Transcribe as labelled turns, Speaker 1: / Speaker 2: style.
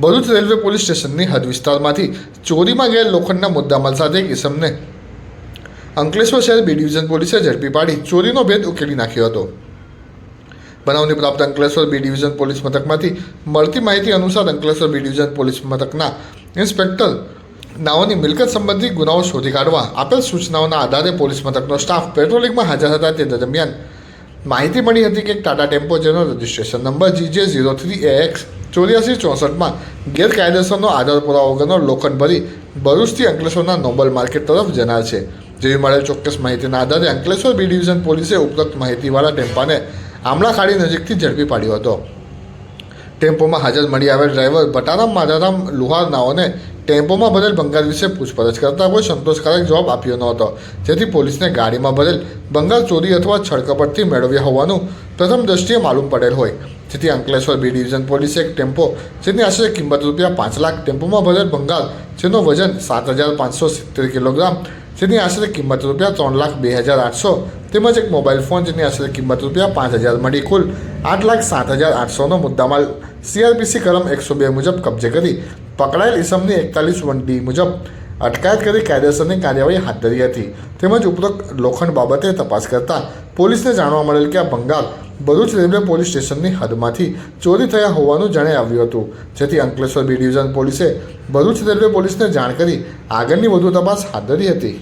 Speaker 1: Bharuch railway police સ્ટેશનની હદ વિસ્તારમાંથી ચોરીમાં ગયેલ લોખંડના મુદ્દામાલ સાથે એક અંકલેશ્વર શહેર બી ડિવિઝન પોલીસે ઝડપી પાડી ચોરીનો ભેદ ઉકેલી નાખ્યો હતો. બનાવની પ્રાપ્ત અંકલેશ્વર બી ડિવિઝન પોલીસ મથકમાંથી મળતી માહિતી અનુસાર અંકલેશ્વર બી ડિવિઝન પોલીસ મથકના ઇન્સ્પેક્ટર નાઓની મિલકત સંબંધી ગુનાઓ શોધી કાઢવા આપેલ સૂચનાઓના આધારે પોલીસ મથકનો સ્ટાફ પેટ્રોલિંગમાં હાજર હતા તે દરમિયાન માહિતી મળી હતી કે ટાટા ટેમ્પો જેનો registration number GJ zero three X ચોર્યાસી ચોસઠમાં ગેરકાયદેસરનો આધાર પુરાવા વગરનો લોખંડ ભરી ભરૂચથી અંકલેશ્વરના નોબલ માર્કેટ તરફ જનાર છે. જેવી મળેલ ચોક્કસ માહિતીના આધારે અંકલેશ્વર બી ડિવિઝન પોલીસે ઉપરોક્ત માહિતીવાળા ટેમ્પાને આમલાખાડી નજીકથી ઝડપી પાડ્યો હતો. ટેમ્પોમાં હાજર મળી આવેલ ડ્રાઈવર ભટારામ માધારામ લુહાર નાઓને ટેમ્પોમાં ભરેલ બંગાળ વિશે પૂછપરછ કરતા કોઈ સંતોષકારક જવાબ આપ્યો ન હતો. જેથી પોલીસને ગાડીમાં ભરેલ બંગાળ ચોરી અથવા છળકપટથી મેળવ્યા હોવાનું પ્રથમ દ્રષ્ટિએ માલુમ પડેલ હોય. જેથી અંકલેશ્વર બી ડિવિઝન પોલીસે એક ટેમ્પો, જેની આશરે કિંમત રૂપિયા પાંચ લાખ ટેમ્પોમાં ભરેલ બંગાળ, જેનો વજન સાત હજાર પાંચસો સિત્તેર કિલોગ્રામ, જેની આશરે કિંમત રૂપિયા ત્રણ લાખ બે હજાર આઠસો, તેમજ એક મોબાઈલ ફોન જેની આશરે કિંમત રૂપિયા પાંચ હજાર મળી કુલ આઠ લાખ સાત હજાર આઠસોનો મુદ્દામાલ સીઆરપીસી કલમ એકસો બે મુજબ કબજે કરી પકડાયેલ ઇસમની એકતાલીસ વન ડી મુજબ અટકાયત કરી કાયદેસરની કાર્યવાહી હાથ ધરી હતી. તેમજ ઉપરોક્ત લોખંડ બાબતે તપાસ કરતા પોલીસને જાણવા મળેલ કે આ બંગાળ ભરૂચ રેલવે પોલીસ સ્ટેશનની હદમાંથી ચોરી થયા હોવાનું જણાઈ આવ્યું હતું. જેથી અંકલેશ્વર બી ડિવિઝન પોલીસે ભરૂચ રેલવે પોલીસને જાણ કરી આગળની વધુ તપાસ હાથ ધરી હતી.